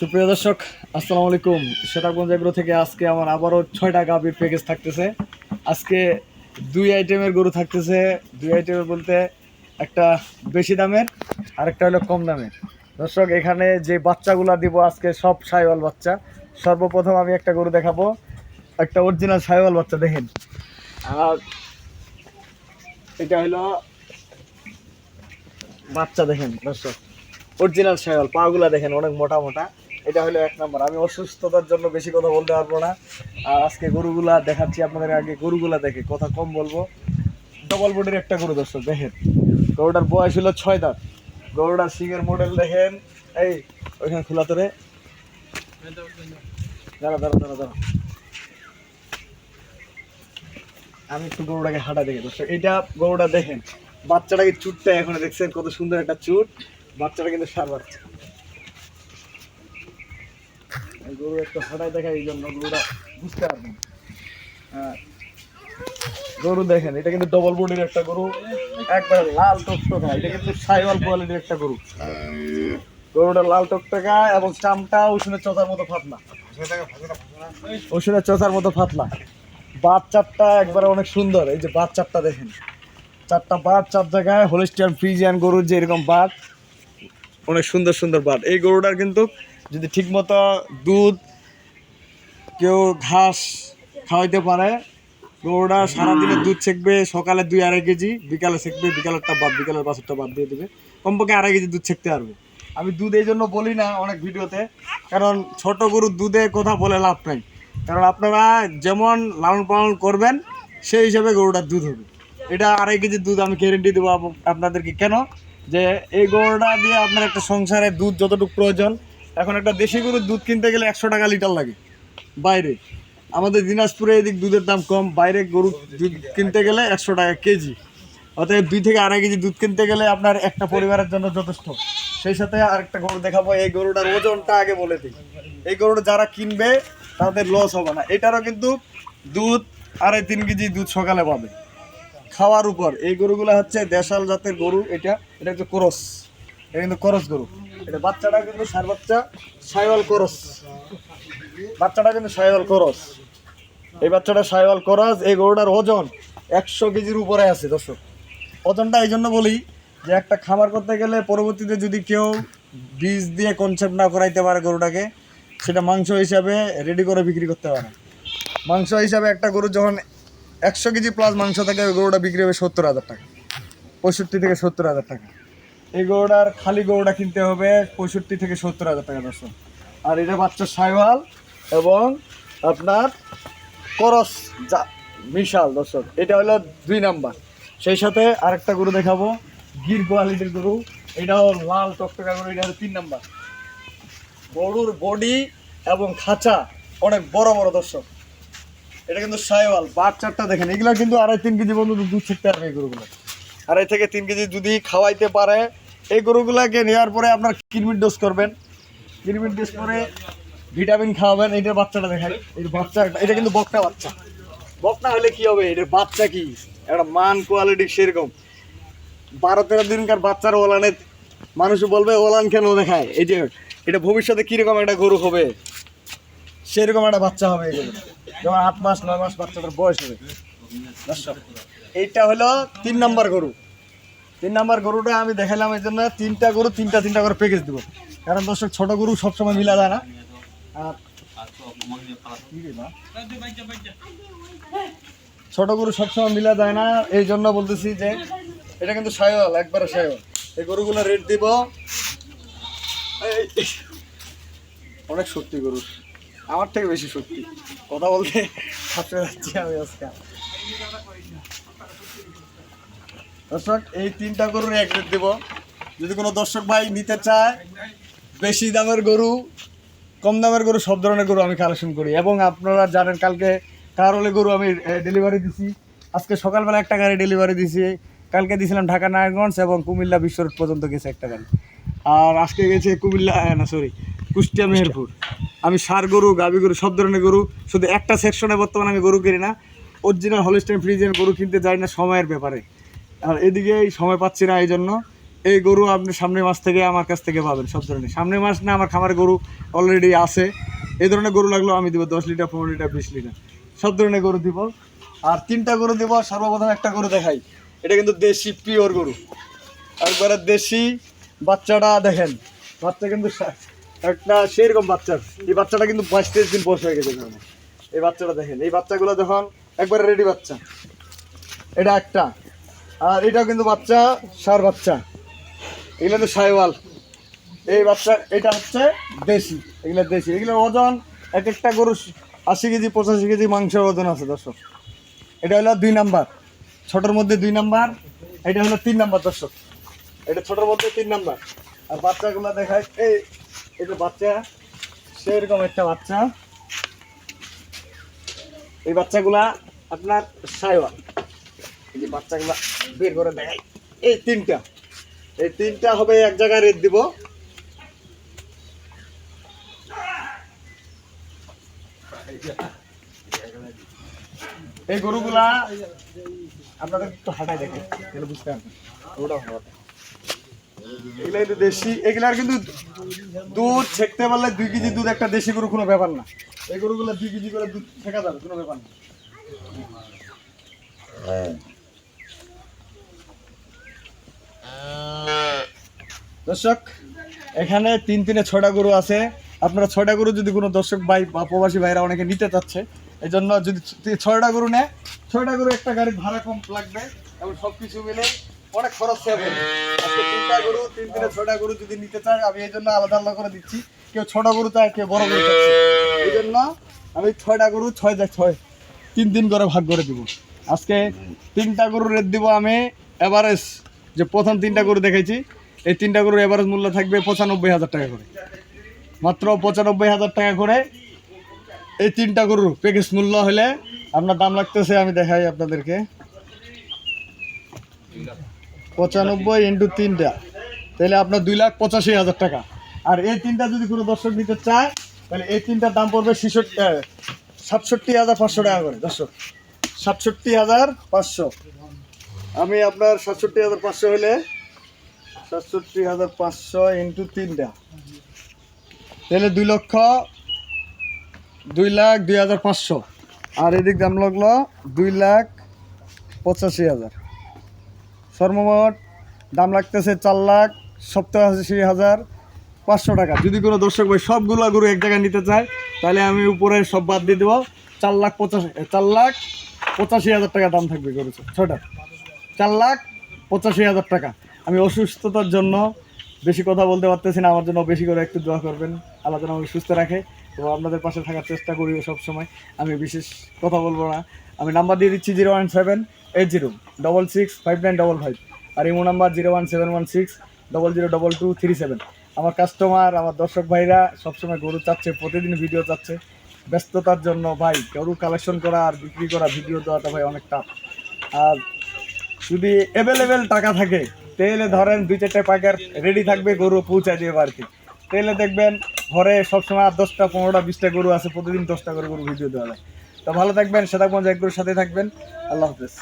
সুপ্রিয় দর্শক, আসসালামু আলাইকুম। সেতাবগঞ্জ এগ্রো থেকে আজকে আমার আবারও ছয়টা গাভীর প্যাকেজ থাকতেছে। আজকে দুই আইটেমের গরু থাকতেছে। দুই আইটেমের বলতে একটা বেশি দামের আর একটা হলো কম দামের। দর্শক, এখানে যে বাচ্চাগুলা দিব আজকে সব সাইওয়াল বাচ্চা। সর্বপ্রথম আমি একটা গরু দেখাবো। একটা অরিজিনাল সাইওয়াল বাচ্চা, দেখেন। আর এটা হলো বাচ্চা, দেখেন, দর্শক। অরিজিনাল শায়াল পাগুলা দেখেন, অনেক মোটা মোটা। এটা হলো এক নম্বর। আমি অসুস্থতার জন্য বেশি কথা বলতে পারব না। আর আজকে গরুগুলা দেখাচ্ছি আপনাদের আগে। গরুগুলা দেখে কথা কম বলব। ডবল বডির একটা গরু দর্শক, দেখেন। গরুটার বয়স হলো ছয় দাঁত। গরুটার সিংয়ের মডেল দেখেন। এই, ওইখানে খোলা তোরে দাঁড়া দাঁড়া দাঁড়া দাঁড়া। আমি একটু গরুটাকে হাঁটা দেখি দর্শক। এইটা গরুটা দেখেন। বাচ্চাটাকে চুটটা এখন দেখছেন কত সুন্দর একটা চুট। বাচ্চাটা কিন্তু সার বাচ্চা এই গরু একটু হাঁটায় দেখা এই জন্য গরুটা বুঝতে পারবেন হ্যাঁ। গরু দেখেন, এটা কিন্তু ডবল বডির একটা গরু, একবারে লাল টকটকা, এটা কিন্তু সাইওয়াল কোয়ালিটির একটা গরু। গরুটা লাল টকটকা এবং চামটা উষুনের চোথার মতো ফাতলা। উষুনের চোথার মতো ফাতলা। বাচ্চারটা একবারে অনেক সুন্দর, এই যে বাচ্চারটা দেখেন। চারটা বাট চার জায়গায় হোলিস্টিয়ান ফ্রিজিয়ান গরুর যে এরকম বাট অনেক সুন্দর সুন্দর বাট এই গরুটার কিন্তু যদি ঠিকমতো দুধ কেউ ঘাস খাওয়াইতে পারে গরুটা সারাদিনে দুধ ছেঁকবে, সকালে দুই আড়াই কেজি, বিকালে ছেঁকবে বিকালেরটা বাদ, বিকালের বাছরটা বাদ দিয়ে দেবে। কমপক্ষে আড়াই কেজি দুধ ছেঁকতে পারবে। আমি দুধ এই জন্য বলি না অনেক ভিডিওতে, কারণ ছোট গরুর দুধে কথা বলে লাভ নাই। কারণ আপনারা যেমন লালন পালন করবেন, সেই হিসাবে গরুটার দুধ হবে। এটা আড়াই কেজি দুধ আমি গ্যারেন্টি দেবো আপ- আপনাদেরকে। কেন? যে এই গরুটা দিয়ে আপনার একটা সংসারে দুধ যতটুকু প্রয়োজন এখন একটা দেশি গরুর দুধ কিনতে গেলে একশো টাকা লিটার লাগে। বাইরে। আমাদের দিনাজপুরে এদিক দুধের দাম কম, বাইরে গরু দুধ কিনতে গেলে একশো টাকা কেজি। অতএব দুই থেকে আড়াই কেজি দুধ কিনতে গেলে আপনার একটা পরিবারের জন্য যথেষ্ট। সেই সাথে আরেকটা গরু দেখাবো, এই গরুটার ওজনটা আগে বলে দিই। এই গরুটা যারা কিনবে, তাদের লস হবে না। এটারও কিন্তু দুধ আড়াই তিন কেজি দুধ সকালে পাবে। খাওয়ার উপর। এই গরুগুলো হচ্ছে দেশাল জাতের গরু, এটা এটা হচ্ছে করস। এটা কিন্তু করস গরু। এটা বাচ্চাটা কিন্তু সার বাচ্চা সাইওয়াল করস। বাচ্চাটা কিন্তু সাইওয়াল করস। এই বাচ্চাটা সাইওয়াল করস, এই গরুটার ওজন একশো কেজির উপরে আছে, দর্শক। ওজনটা এই জন্য বলি যে একটা খামার করতে গেলে পরবর্তীতে যদি কেউ বীজ দিয়ে কনসেপ্ট না করাইতে পারে গরুটাকে, সেটা মাংস হিসাবে রেডি করে বিক্রি করতে পারে। মাংস হিসাবে একটা গরু যখন একশো কেজি প্লাস মাংস থাকে, ওই গরুটা বিক্রি হবে সত্তর হাজার টাকা। পঁয়ষট্টি থেকে সত্তর হাজার টাকা। এই গরুটার খালি গরুটা কিনতে হবে পঁয়ষট্টি থেকে সত্তর হাজার টাকা, দর্শক। আর এটা বাচ্চা সাইওয়াল এবং আপনার করস যা বিশাল, দর্শক। এটা হলো দুই নাম্বার। সেই সাথে আরেকটা গরু দেখাবো, গির কোয়ালিটির গরু। এটাও লাল টকটকা গরু, এটা হলো তিন নাম্বার। গরুর বডি এবং খাঁচা অনেক বড় বড়, দর্শক। এটা কিন্তু সাইওয়াল, বাচ্চারটা দেখেন, এগুলো কিন্তু আড়াই তিন কেজি পর্যন্ত দুধ ছিটতে পারবে এই গরুগুলো। আড়াই থেকে তিন কেজি যদি খাওয়াইতে পারে, এই গরুগুলোকে নেওয়ার পরে আপনার কিরমিট ডোজ করবেন। কিরমিট ডোজ করে ভিটামিন খাওয়াবেন। এইটার বাচ্চাটা দেখাই। এই বাচ্চা, এটা কিন্তু বকটা বাচ্চা। বকনা হলে কি হবে? এটার বাচ্চা কি? একটা মান, কোয়ালিটি সেরকম। বারো তেরো দিনকার বাচ্চার ওলানে মানুষ বলবে, ওলান কেন দেখায়? এই যে, এটা ভবিষ্যতে কীরকম একটা গরু হবে? সেরকম একটা বাচ্চা হবে এগুলো। যেমন আট মাস, নয় মাস বাচ্চাটার বয়স হবে। এইটা হলো তিন নাম্বার গরু। তিন নাম্বার গরুটা আমি দেখালাম এই জন্য তিনটা গরু তিনটা তিনটা করে প্যাকেজ দেবো। কারণ দর্শক, ছোট গরু সবসময় মিলা যায় না। আর? ছোট গরু সবসময় মিলা যায় না। এই জন্য বলতেছি যে এটা কিন্তু সায়ল, একবারে সায়ল। এই গরুগুলো রেট দিব। অনেক শক্তি গরু। আমার থেকে বেশি শক্তি কথা বলতে হাঁপতে যাচ্ছি আমি আজকে। দর্শক, এই তিনটা গরুর এক রেট দেব। যদি কোনো দর্শক ভাই নিতে চায়, বেশি দামের গরু, কম দামের গরু, সব ধরনের গরু আমি কালেকশন করি। এবং আপনারা জানেন, কালকে কারলে গরু আমি ডেলিভারি দিছি। আজকে সকালবেলা একটা গাড়ি ডেলিভারি দিছি। কালকে দিয়েছিলাম ঢাকা নারায়ণগঞ্জ এবং কুমিল্লা বিশ্ব রোড পর্যন্ত গেছে একটা গাড়ি। আর আজকে গেছে কুমিল্লা না সরি কুষ্টিয়া মেহেরপুর। আমি সার গরু গাবি গরু, সব ধরনের গরু, শুধু একটা সেকশনে বর্তমানে আমি গরু কিনি না। অরিজিনাল হলিস্টাইন ফ্রিজিয়ান গরু কিনতে যাই না সময়ের ব্যাপারে। আর এদিকে সময় পাচ্ছি না এই জন্য এই গরু আপনি সামনের মাস থেকে আমার কাছ থেকে পাবেন, সব ধরনের। সামনের মাস না, আমার খামারে গরু অলরেডি আছে। এই ধরনের গরু লাগলেও আমি দিব দশ লিটার, পনেরো লিটার, বিশ লিটার। সব ধরনের গরু দিব। আর তিনটা গরু দিব সর্বপ্রথম একটা গরু দেখাই। এটা কিন্তু দেশি, পিওর গরু। একবারে দেশি বাচ্চাটা দেখেন। বাচ্চা কিন্তু একটা সেরকম বাচ্চা। এই বাচ্চাটা কিন্তু বাইশ তেইশ দিন বয়স হয়ে গেছে এই বাচ্চাটা দেখেন। এই বাচ্চাগুলো দেখুন একবারে রেডি বাচ্চা। এটা একটা। আর এটাও কিন্তু বাচ্চা, সার বাচ্চা। এগুলো তো সাইওয়াল। এই বাচ্চা, এটা হচ্ছে দেশি, এগুলো দেশি। এগুলোর ওজন এক একটা গরু আশি কেজি, পঁচাশি কেজি মাংসের ওজন আছে, দর্শক। এটা হলো দুই নাম্বার। ছোটোর মধ্যে দুই নাম্বার, এটা হলো তিন নাম্বার, দর্শক। এটা ছোটোর মধ্যে তিন নাম্বার। আর বাচ্চাগুলো দেখায়, এই এটা বাচ্চা, সেরকম একটা বাচ্চা। এই বাচ্চাগুলা আপনার সাইওয়াল। এই যে বাচ্চাগুলা বের করে দেখাই এই তিনটা। এই তিনটা হবে এক জায়গায় রেট দিব। এই গরুগুলা আপনাদের একটু ওটা এগুলা দেশি এগুলার কিন্তু দুধ ছেকতে পারলে দুই কেজি দুধ একটা দেশি গরু কোনো ব্যাপার না। এই গরুগুলো দুই কেজি করে দুধ ছেঁকা যাবে, কোনো ব্যাপার না। দর্শক, এখানে তিন তিনে ছটা গরু আছে। আপনারা ছটা গরু যদি কোনো দর্শক ভাই বা প্রবাসী ভাইরা অনেকে নিতে চাচ্ছে এই জন্য যদি ছয়টা গরু নেয়, ছয়টা গরু একটা গাড়ির ভাড়া কম লাগবে এবং সব কিছু মিলে অনেক খরচ হবে। তিনটা গরু, তিন তিনে ছটা গরু যদি নিতে চায়, আমি এই জন্য আলাদা আলাদা করে দিচ্ছি। কেউ ছোট গরু চায়, কেউ বড় গরু চাচ্ছে। এই জন্য আমি ছয়টা গরু, ছয় যায় ছয়, তিন দিন করে ভাগ করে দিব। আজকে তিনটা গরু রেট দিব আমি এভারেজ যে প্রথম তিনটা গরু দেখেছি এই তিনটা গরুর এভারেজ মূল্য থাকবে পঁচানব্বই হাজার টাকা করে। মাত্র পঁচানব্বই হাজার টাকা করে এই তিনটা গরুর প্যাকেজ মূল্য হলে আপনার দাম লাগতেছে, আমি দেখাই আপনাদেরকে। পঁচানব্বই ইন্টু তিনটা, তাহলে আপনার দুই লাখ পঁচাশি হাজার টাকা। আর এই তিনটা যদি কোনো দর্শক নিতে চায়, তাহলে এই তিনটার দাম পড়বে ছিষট্টি সাতষট্টি হাজার পাঁচশো টাকা করে, দর্শক। সাতষট্টি হাজার পাঁচশো। আমি আপনার সাতষট্টি হাজার পাঁচশো হলে সাতষট্টি হাজার পাঁচশো ইন্টু তিনটা। তাহলে দুই লক্ষ, দুই লাখ, দুই হাজার পাঁচশো। আর এদিক দাম লাগল দুই লাখ পঁচাশি হাজার। সর্বমোট দাম লাগতেছে চার লাখ সপ্তাশি হাজার পাঁচশো টাকা। যদি কোনো দর্শক ভাই সবগুলো গরু এক জায়গায় নিতে চায়, তাহলে আমি উপরে সব বাদ দিয়ে দেবো। চার লাখ পঁচাশি, চার লাখ পঁচাশি হাজার টাকা দাম থাকবে গরু ছটা চার লাখ পঁচাশি হাজার টাকা। আমি অসুস্থতার জন্য বেশি কথা বলতে পারতেছি না, আমার জন্য বেশি করে একটু দোয়া করবেন। আল্লাহ যেন সুস্থ রাখে এবং আপনাদের পাশে থাকার চেষ্টা করি সব সময়। আমি বিশেষ কথা বলব না। আমি নাম্বার দিয়ে দিচ্ছি zero one seven eight zero double six five nine double five আর Imo number zero one seven one six double zero double two three seven. আমার কাস্টমার, আমার দর্শক ভাইরা সবসময় গরু চাচ্ছে, প্রতিদিন ভিডিও চাচ্ছে। ব্যস্ততার জন্য ভাই, গরু কালেকশন করা আর বিক্রি করা, ভিডিও দেওয়াটা ভাই অনেক টাফ আর যদি অ্যাভেলেবেল টাকা থাকে, তাহলে ধরেন দুই চারটে প্যাকেট রেডি থাকবে গরু পৌঁছায় দিয়ে বাড়িতে তাহলে দেখবেন ঘরে সবসময় আট দশটা, পনেরোটা, বিশটা গরু আছে, প্রতিদিন দশটা করে গরু ভিডিও দেওয়া যায় তো ভালো থাকবেন সেটা এক গরুর সাথে থাকবেন। আল্লাহ হাফেজ।